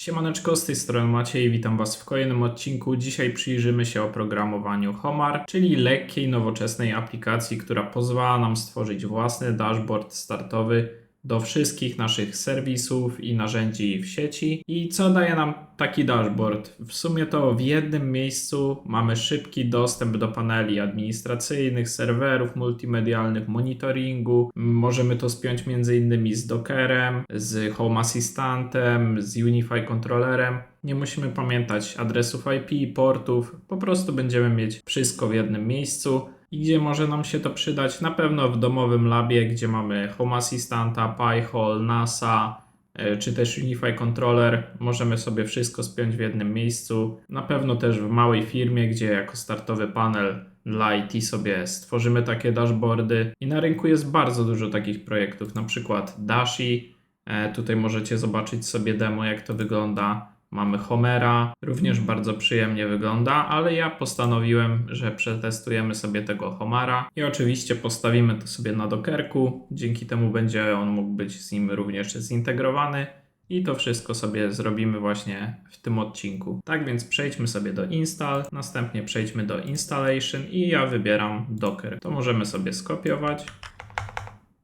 Siemaneczko, z tej strony Maciej, witam Was w kolejnym odcinku. Dzisiaj przyjrzymy się oprogramowaniu Homar, czyli lekkiej, nowoczesnej aplikacji, która pozwala nam stworzyć własny dashboard startowy do wszystkich naszych serwisów i narzędzi w sieci. I co daje nam taki dashboard? W sumie to w jednym miejscu mamy szybki dostęp do paneli administracyjnych, serwerów multimedialnych, monitoringu. Możemy to spiąć m.in. z Dockerem, z Home Assistantem, z Unify Controllerem. Nie musimy pamiętać adresów IP, portów, po prostu będziemy mieć wszystko w jednym miejscu. I gdzie może nam się to przydać? Na pewno w domowym labie, gdzie mamy Home Assistanta, Pi-hole, NASA, e, czy też Unify Controller. Możemy sobie wszystko spiąć w jednym miejscu. Na pewno też w małej firmie, gdzie jako startowy panel dla IT sobie stworzymy takie dashboardy. I na rynku jest bardzo dużo takich projektów, na przykład Dashi. E, Tutaj możecie zobaczyć sobie demo, jak to wygląda. Mamy Homera, również bardzo przyjemnie wygląda, ale ja postanowiłem, że przetestujemy sobie tego Homara i oczywiście postawimy to sobie na Dockerku. Dzięki temu będzie on mógł być z nim również zintegrowany. I to wszystko sobie zrobimy właśnie w tym odcinku. Tak więc przejdźmy sobie do install, następnie przejdźmy do installation i ja wybieram Docker. To możemy sobie skopiować.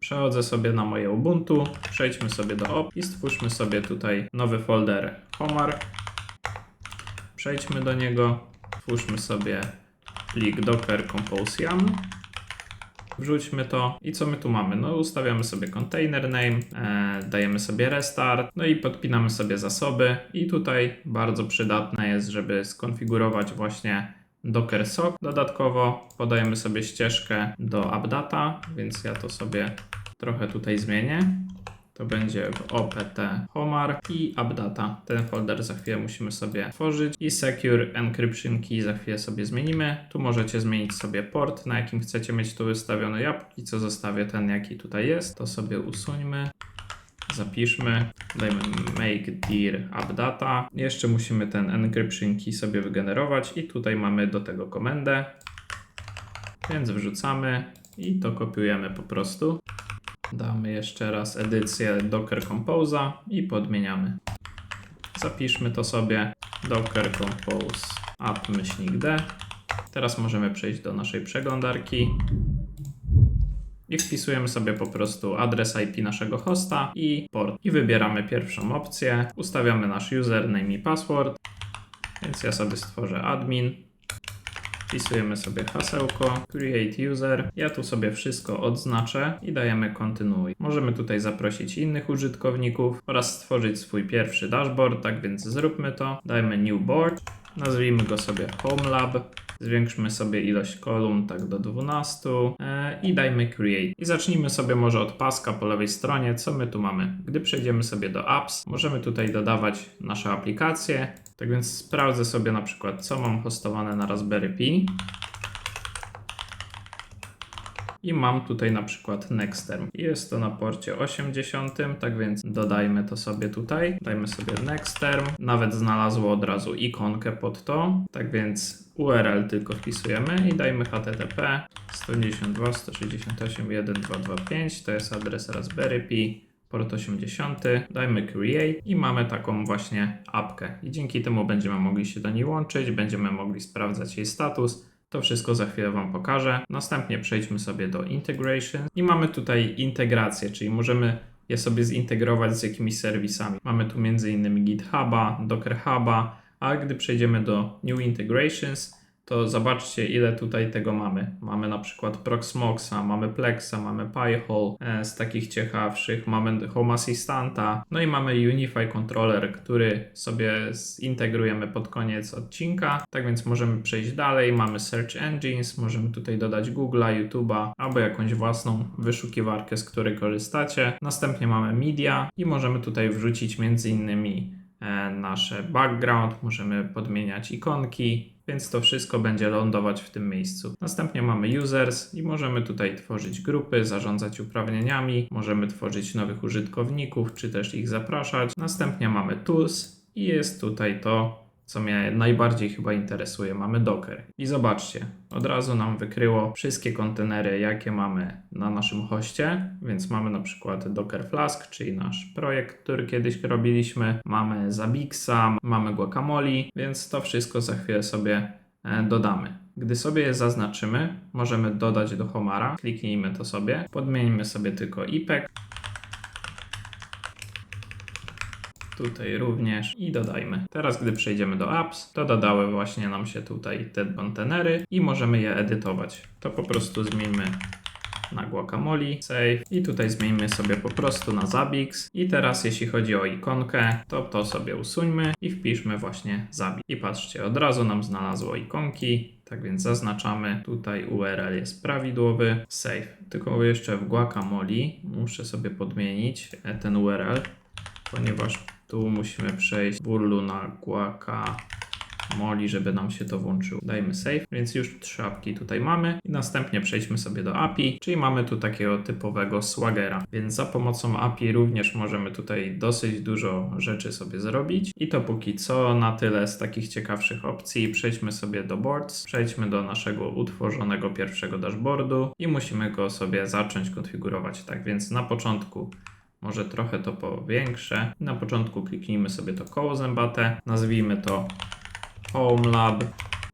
Przechodzę sobie na moje Ubuntu, przejdźmy sobie do op i stwórzmy sobie tutaj nowy folder Homar. Przejdźmy do niego, stwórzmy sobie plik docker compose yum. Wrzućmy to i co my tu mamy? No ustawiamy sobie container name, e, dajemy sobie restart, no i podpinamy sobie zasoby i tutaj bardzo przydatne jest, żeby skonfigurować właśnie Docker sock. Dodatkowo podajemy sobie ścieżkę do updata, więc ja to sobie trochę tutaj zmienię. To będzie w opt homar i updata. Ten folder za chwilę musimy sobie tworzyć i secure encryption key za chwilę sobie zmienimy. Tu możecie zmienić sobie port, na jakim chcecie mieć to wystawione. Ja póki co zostawię ten, jaki tutaj jest. To sobie usuńmy. Zapiszmy, dajmy make dir updata. Jeszcze musimy ten encryption key sobie wygenerować i tutaj mamy do tego komendę. Więc wrzucamy i to kopiujemy po prostu. Damy jeszcze raz edycję Docker Compose'a i podmieniamy. Zapiszmy to sobie Docker Compose app myślnik d. Teraz możemy przejść do naszej przeglądarki i wpisujemy sobie po prostu adres IP naszego hosta i port. I wybieramy pierwszą opcję. Ustawiamy nasz username i password. Więc ja sobie stworzę admin. Wpisujemy sobie hasełko, create user. Ja tu sobie wszystko odznaczę i dajemy kontynuuj. Możemy tutaj zaprosić innych użytkowników oraz stworzyć swój pierwszy dashboard, tak więc zróbmy to. Dajmy new board, nazwijmy go sobie home lab. Zwiększmy sobie ilość kolumn tak do 12 e, i dajmy create. I zacznijmy sobie może od paska po lewej stronie. Co my tu mamy? Gdy przejdziemy sobie do apps, możemy tutaj dodawać nasze aplikacje. Tak więc sprawdzę sobie na przykład, co mam hostowane na Raspberry Pi. I mam tutaj na przykład Nexterm. Jest to na porcie 80, tak więc dodajmy to sobie tutaj. Dajmy sobie Nexterm. Nawet znalazło od razu ikonkę pod to. Tak więc URL tylko wpisujemy i dajmy http 192.168.1.225. To jest adres Raspberry Pi port 80, dajmy create i mamy taką właśnie apkę. I dzięki temu będziemy mogli się do niej łączyć, będziemy mogli sprawdzać jej status. To wszystko za chwilę Wam pokażę. Następnie przejdźmy sobie do integration i mamy tutaj integrację, czyli możemy je sobie zintegrować z jakimiś serwisami. Mamy tu m.in. GitHuba, Docker Huba, a gdy przejdziemy do New Integrations, to zobaczcie ile tutaj tego mamy. Mamy na przykład Proxmoxa, mamy Plexa, mamy Pi-hole e, z takich ciekawszych, mamy Home Assistanta, no i mamy Unify Controller, który sobie zintegrujemy pod koniec odcinka. Tak więc możemy przejść dalej, mamy Search Engines, możemy tutaj dodać Google'a, YouTube'a albo jakąś własną wyszukiwarkę, z której korzystacie. Następnie mamy Media i możemy tutaj wrzucić między innymi e, nasze background, możemy podmieniać ikonki, więc to wszystko będzie lądować w tym miejscu. Następnie mamy users i możemy tutaj tworzyć grupy, zarządzać uprawnieniami, możemy tworzyć nowych użytkowników, czy też ich zapraszać. Następnie mamy tools i jest tutaj to, co mnie najbardziej chyba interesuje, mamy Docker. I zobaczcie, od razu nam wykryło wszystkie kontenery, jakie mamy na naszym hoście, więc mamy na przykład Docker Flask, czyli nasz projekt, który kiedyś robiliśmy, mamy Zabixa, mamy Guacamole, więc to wszystko za chwilę sobie e, dodamy. Gdy sobie je zaznaczymy, możemy dodać do Homara, kliknijmy to sobie, podmieńmy sobie tylko IPEK, Tutaj również i dodajmy. Teraz, gdy przejdziemy do apps, to dodały właśnie nam się tutaj te kontenery i możemy je edytować. To po prostu zmieńmy na Guacamole, save i tutaj zmieńmy sobie po prostu na Zabix i teraz jeśli chodzi o ikonkę, to to sobie usuńmy i wpiszmy właśnie Zabix. I patrzcie, od razu nam znalazło ikonki, tak więc zaznaczamy, tutaj URL jest prawidłowy, save. Tylko jeszcze w Guacamole muszę sobie podmienić ten URL, ponieważ tu musimy przejść z urlu na guacamole, żeby nam się to włączyło. Dajmy save, więc już trzy apki tutaj mamy i następnie przejdźmy sobie do API, czyli mamy tu takiego typowego swagera, więc za pomocą API również możemy tutaj dosyć dużo rzeczy sobie zrobić i to póki co na tyle z takich ciekawszych opcji. Przejdźmy sobie do boards, przejdźmy do naszego utworzonego pierwszego dashboardu i musimy go sobie zacząć konfigurować. Tak więc na początku może trochę to powiększę. Na początku kliknijmy sobie to koło zębate, nazwijmy to Home Lab.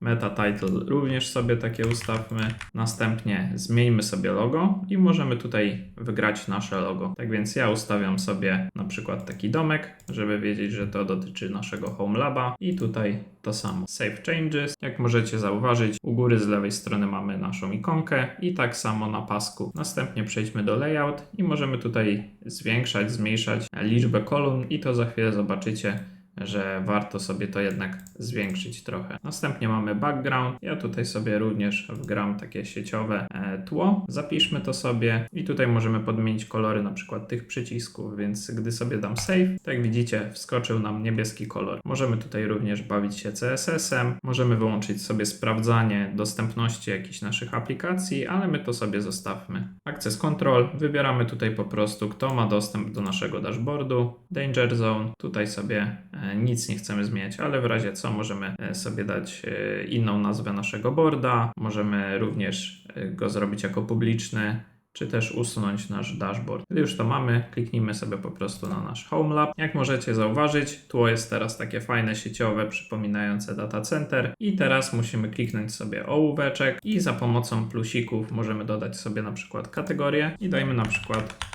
Meta title również sobie takie ustawmy. Następnie zmieńmy sobie logo i możemy tutaj wygrać nasze logo. Tak więc ja ustawiam sobie na przykład taki domek, żeby wiedzieć, że to dotyczy naszego Home Laba i tutaj to samo. Save Changes. Jak możecie zauważyć, u góry z lewej strony mamy naszą ikonkę i tak samo na pasku. Następnie przejdźmy do layout i możemy tutaj zwiększać, zmniejszać liczbę kolumn i to za chwilę zobaczycie że warto sobie to jednak zwiększyć trochę. Następnie mamy background. Ja tutaj sobie również wgram takie sieciowe e, tło. Zapiszmy to sobie i tutaj możemy podmienić kolory na przykład tych przycisków, więc gdy sobie dam save, to jak widzicie wskoczył nam niebieski kolor. Możemy tutaj również bawić się CSS-em, możemy wyłączyć sobie sprawdzanie dostępności jakichś naszych aplikacji, ale my to sobie zostawmy. Access Control, wybieramy tutaj po prostu kto ma dostęp do naszego dashboardu, Danger Zone, tutaj sobie e, nic nie chcemy zmieniać, ale w razie co możemy e, sobie dać e, inną nazwę naszego boarda, możemy również e, go zrobić jako publiczny, czy też usunąć nasz dashboard. Gdy już to mamy, kliknijmy sobie po prostu na nasz Home Lab. Jak możecie zauważyć, tło jest teraz takie fajne sieciowe, przypominające data center i teraz musimy kliknąć sobie ołóweczek i za pomocą plusików możemy dodać sobie na przykład kategorię i dajmy na przykład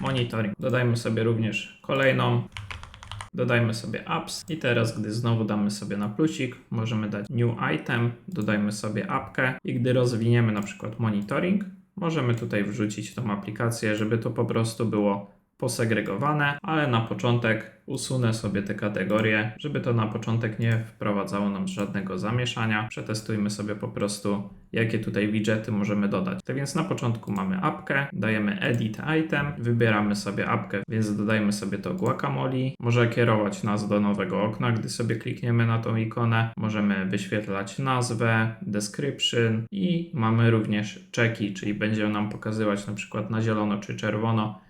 monitoring. Dodajmy sobie również kolejną Dodajmy sobie apps i teraz, gdy znowu damy sobie na plusik, możemy dać new item, dodajmy sobie apkę i gdy rozwiniemy na przykład monitoring, możemy tutaj wrzucić tą aplikację, żeby to po prostu było posegregowane, ale na początek usunę sobie te kategorie, żeby to na początek nie wprowadzało nam żadnego zamieszania. Przetestujmy sobie po prostu, jakie tutaj widgety możemy dodać. Tak więc na początku mamy apkę, dajemy edit item, wybieramy sobie apkę, więc dodajmy sobie to guacamole. Może kierować nas do nowego okna, gdy sobie klikniemy na tą ikonę. Możemy wyświetlać nazwę, description i mamy również czeki, czyli będzie nam pokazywać na przykład na zielono czy czerwono,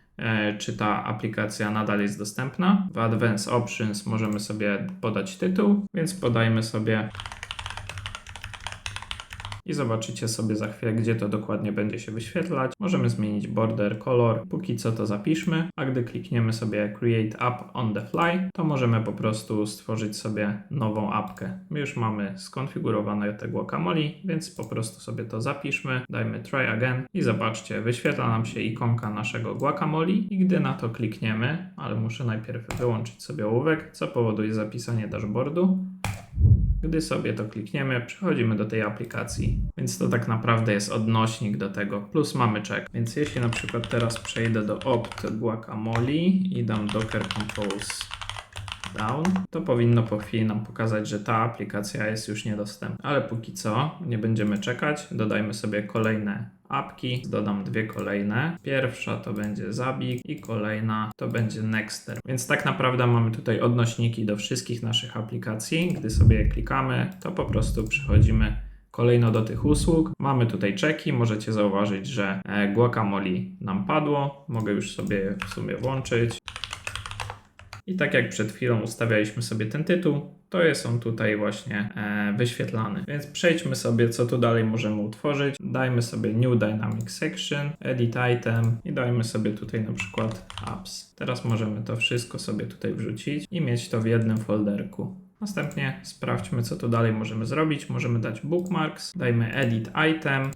czy ta aplikacja nadal jest dostępna. W Advanced Options możemy sobie podać tytuł, więc podajmy sobie i zobaczycie sobie za chwilę, gdzie to dokładnie będzie się wyświetlać. Możemy zmienić border, color, póki co to zapiszmy, a gdy klikniemy sobie Create App on the Fly, to możemy po prostu stworzyć sobie nową apkę. My już mamy skonfigurowane te guacamole, więc po prostu sobie to zapiszmy, dajmy Try Again i zobaczcie, wyświetla nam się ikonka naszego guacamole. I gdy na to klikniemy, ale muszę najpierw wyłączyć sobie ołówek, co powoduje zapisanie dashboardu, gdy sobie to klikniemy, przechodzimy do tej aplikacji, więc to tak naprawdę jest odnośnik do tego, plus mamy check. Więc jeśli na przykład teraz przejdę do opt guacamole i dam docker compose down, to powinno po chwili nam pokazać, że ta aplikacja jest już niedostępna. Ale póki co nie będziemy czekać, dodajmy sobie kolejne apki, dodam dwie kolejne. Pierwsza to będzie Zabik i kolejna to będzie Nexter. Więc tak naprawdę mamy tutaj odnośniki do wszystkich naszych aplikacji. Gdy sobie klikamy, to po prostu przechodzimy kolejno do tych usług. Mamy tutaj czeki, możecie zauważyć, że e, guacamole nam padło. Mogę już sobie w sumie włączyć. I tak jak przed chwilą ustawialiśmy sobie ten tytuł, to jest on tutaj właśnie e, wyświetlany. Więc przejdźmy sobie, co tu dalej możemy utworzyć. Dajmy sobie New Dynamic Section, Edit Item i dajmy sobie tutaj na przykład Apps. Teraz możemy to wszystko sobie tutaj wrzucić i mieć to w jednym folderku. Następnie sprawdźmy, co tu dalej możemy zrobić. Możemy dać bookmarks, dajmy edit item,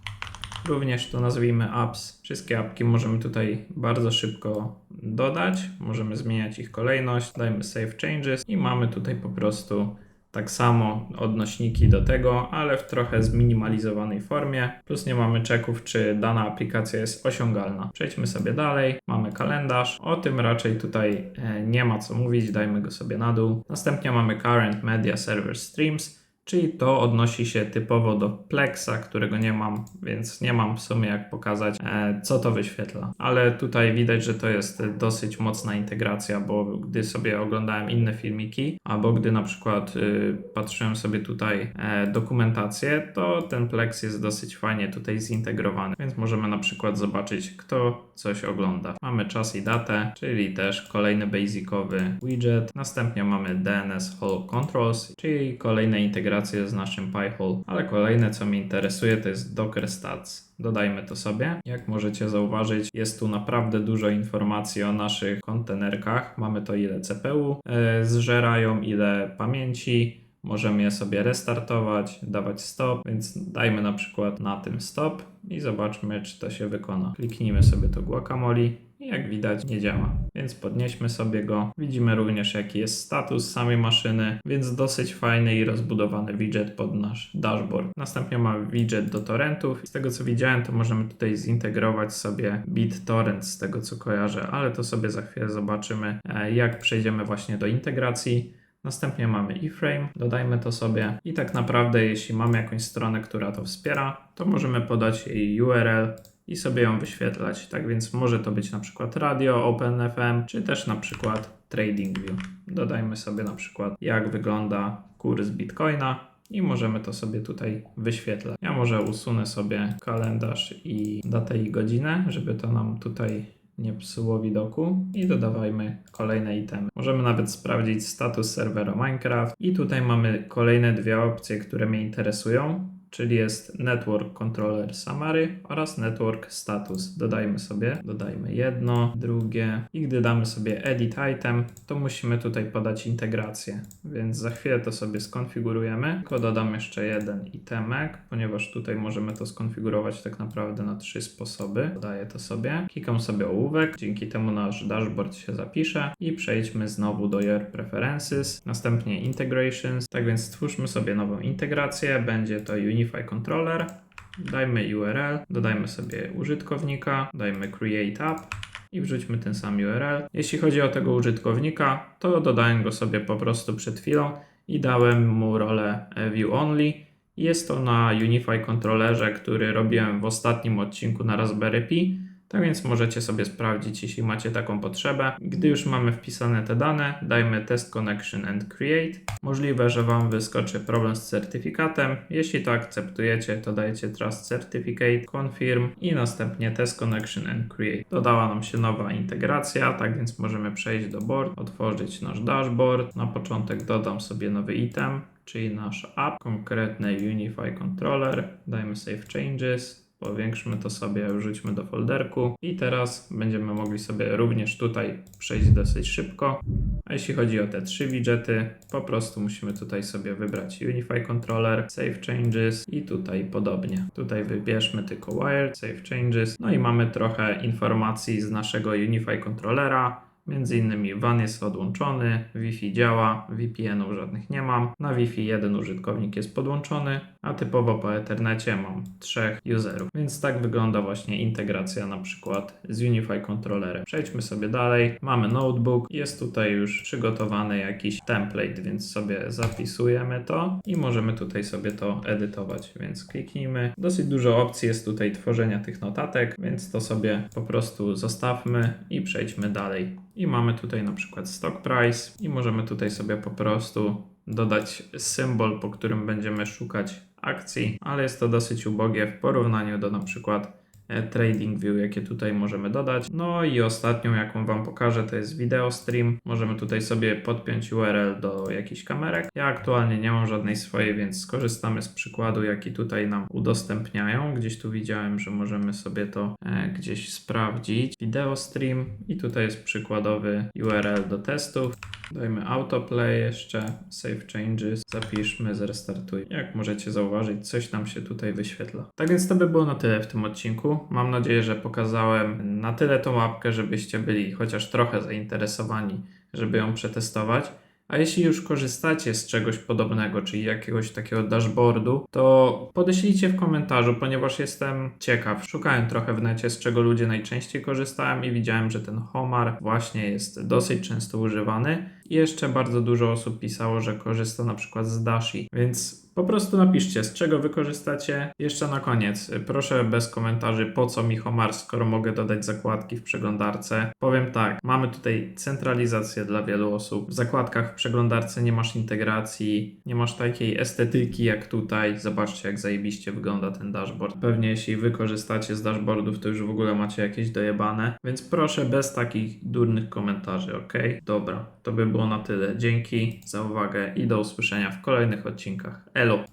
również to nazwijmy apps. Wszystkie apki możemy tutaj bardzo szybko dodać. Możemy zmieniać ich kolejność, dajmy save changes i mamy tutaj po prostu tak samo odnośniki do tego, ale w trochę zminimalizowanej formie. Plus nie mamy czeków, czy dana aplikacja jest osiągalna. Przejdźmy sobie dalej. Mamy kalendarz. O tym raczej tutaj e, nie ma co mówić. Dajmy go sobie na dół. Następnie mamy current media server streams. Czyli to odnosi się typowo do Plexa, którego nie mam, więc nie mam w sumie jak pokazać, e, co to wyświetla. Ale tutaj widać, że to jest dosyć mocna integracja, bo gdy sobie oglądałem inne filmiki, albo gdy na przykład y, patrzyłem sobie tutaj e, dokumentację, to ten Plex jest dosyć fajnie tutaj zintegrowany, więc możemy na przykład zobaczyć, kto coś ogląda. Mamy czas i datę, czyli też kolejny basicowy widget. Następnie mamy DNS Hall Controls, czyli kolejne integracje z naszym Pi-hole. Ale kolejne, co mnie interesuje, to jest Docker Stats. Dodajmy to sobie. Jak możecie zauważyć, jest tu naprawdę dużo informacji o naszych kontenerkach. Mamy to ile CPU e, zżerają, ile pamięci, Możemy je sobie restartować, dawać stop, więc dajmy na przykład na tym stop i zobaczmy, czy to się wykona. Kliknijmy sobie to guacamole i jak widać nie działa. Więc podnieśmy sobie go. Widzimy również jaki jest status samej maszyny, więc dosyć fajny i rozbudowany widget pod nasz dashboard. Następnie mamy widget do torrentów. Z tego co widziałem, to możemy tutaj zintegrować sobie BitTorrent z tego co kojarzę, ale to sobie za chwilę zobaczymy, e, jak przejdziemy właśnie do integracji. Następnie mamy iframe, dodajmy to sobie i tak naprawdę jeśli mamy jakąś stronę, która to wspiera, to możemy podać jej URL i sobie ją wyświetlać. Tak więc może to być na przykład radio, OpenFM, czy też na przykład TradingView. Dodajmy sobie na przykład jak wygląda kurs Bitcoina i możemy to sobie tutaj wyświetlać. Ja może usunę sobie kalendarz i datę i godzinę, żeby to nam tutaj nie psuło widoku i dodawajmy kolejne itemy. Możemy nawet sprawdzić status serwera Minecraft i tutaj mamy kolejne dwie opcje, które mnie interesują czyli jest Network Controller Summary oraz Network Status. Dodajmy sobie, dodajmy jedno, drugie i gdy damy sobie Edit Item, to musimy tutaj podać integrację, więc za chwilę to sobie skonfigurujemy. Tylko dodam jeszcze jeden itemek, ponieważ tutaj możemy to skonfigurować tak naprawdę na trzy sposoby. Dodaję to sobie, klikam sobie ołówek, dzięki temu nasz dashboard się zapisze i przejdźmy znowu do Your Preferences, następnie Integrations, tak więc stwórzmy sobie nową integrację, będzie to Unify Unify Controller, dajmy URL, dodajmy sobie użytkownika, dajmy Create App i wrzućmy ten sam URL. Jeśli chodzi o tego użytkownika, to dodałem go sobie po prostu przed chwilą i dałem mu rolę View Only. Jest to na Unify Controllerze, który robiłem w ostatnim odcinku na Raspberry Pi tak więc możecie sobie sprawdzić, jeśli macie taką potrzebę. Gdy już mamy wpisane te dane, dajmy test connection and create. Możliwe, że Wam wyskoczy problem z certyfikatem. Jeśli to akceptujecie, to dajecie trust certificate, confirm i następnie test connection and create. Dodała nam się nowa integracja, tak więc możemy przejść do board, otworzyć nasz dashboard. Na początek dodam sobie nowy item, czyli nasz app, konkretny Unify Controller. Dajmy save changes, Powiększmy to sobie, wrzućmy do folderku i teraz będziemy mogli sobie również tutaj przejść dosyć szybko. A jeśli chodzi o te trzy widgety, po prostu musimy tutaj sobie wybrać Unify Controller, Save Changes i tutaj podobnie. Tutaj wybierzmy tylko Wired, Save Changes, no i mamy trochę informacji z naszego Unify Controllera, Między innymi WAN jest odłączony, Wi-Fi działa, VPN-ów żadnych nie mam. Na Wi-Fi jeden użytkownik jest podłączony, a typowo po Ethernecie mam trzech userów. Więc tak wygląda właśnie integracja na przykład z Unify Controllerem. Przejdźmy sobie dalej. Mamy notebook, jest tutaj już przygotowany jakiś template, więc sobie zapisujemy to i możemy tutaj sobie to edytować, więc kliknijmy. Dosyć dużo opcji jest tutaj tworzenia tych notatek, więc to sobie po prostu zostawmy i przejdźmy dalej. I mamy tutaj na przykład stock price i możemy tutaj sobie po prostu dodać symbol, po którym będziemy szukać akcji, ale jest to dosyć ubogie w porównaniu do na przykład Trading View, jakie tutaj możemy dodać. No i ostatnią, jaką Wam pokażę, to jest Video Stream. Możemy tutaj sobie podpiąć URL do jakichś kamerek. Ja aktualnie nie mam żadnej swojej, więc skorzystamy z przykładu, jaki tutaj nam udostępniają. Gdzieś tu widziałem, że możemy sobie to e, gdzieś sprawdzić. Video Stream i tutaj jest przykładowy URL do testów. Dajmy autoplay jeszcze, save changes, zapiszmy, zrestartuj. Jak możecie zauważyć, coś nam się tutaj wyświetla. Tak więc to by było na tyle w tym odcinku. Mam nadzieję, że pokazałem na tyle tą mapkę, żebyście byli chociaż trochę zainteresowani, żeby ją przetestować. A jeśli już korzystacie z czegoś podobnego, czyli jakiegoś takiego dashboardu, to podeślijcie w komentarzu, ponieważ jestem ciekaw. Szukałem trochę w necie, z czego ludzie najczęściej korzystają i widziałem, że ten Homar właśnie jest dosyć często używany. I jeszcze bardzo dużo osób pisało, że korzysta na przykład z Dashi, więc po prostu napiszcie, z czego wy korzystacie. Jeszcze na koniec, proszę bez komentarzy, po co mi Homar, skoro mogę dodać zakładki w przeglądarce. Powiem tak, mamy tutaj centralizację dla wielu osób. W zakładkach w przeglądarce nie masz integracji, nie masz takiej estetyki jak tutaj. Zobaczcie, jak zajebiście wygląda ten dashboard. Pewnie jeśli wy korzystacie z dashboardów, to już w ogóle macie jakieś dojebane. Więc proszę bez takich durnych komentarzy, ok? Dobra, to by było na tyle. Dzięki za uwagę i do usłyszenia w kolejnych odcinkach. pelo